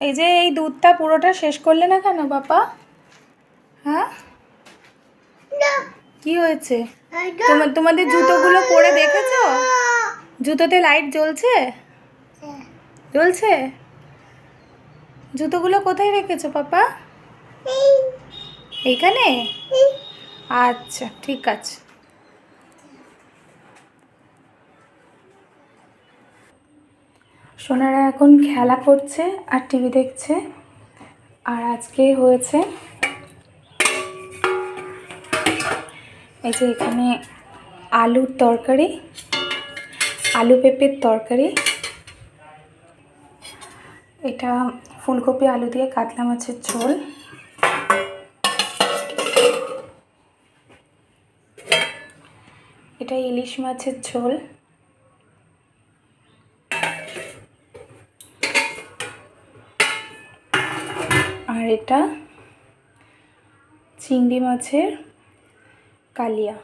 এই যে এই দুধটা পুরোটা শেষ করলে না কেন বাবা হ্যাঁ? কি হয়েছে? তোমার তোমাদের জুতোগুলো পরে দেখেছ? জুতোতে লাইট জ্বলছে? জ্বলছে? জুতোগুলো কোথায় রেখেছো পাপা? এইখানে? আচ্ছা ঠিক আছে। সোনারা এখন খেলা করছে আর টিভি দেখছে। আর আজকে হয়েছে এই যে এখানে আলুর তরকারি, আলু পেঁপের তরকারি। এটা ফুলকপি আলু দিয়ে কাতলা মাছের ঝোল। এটা ইলিশ মাছের ঝোল। আর এটা চিংড়ি মাছের কালিয়া।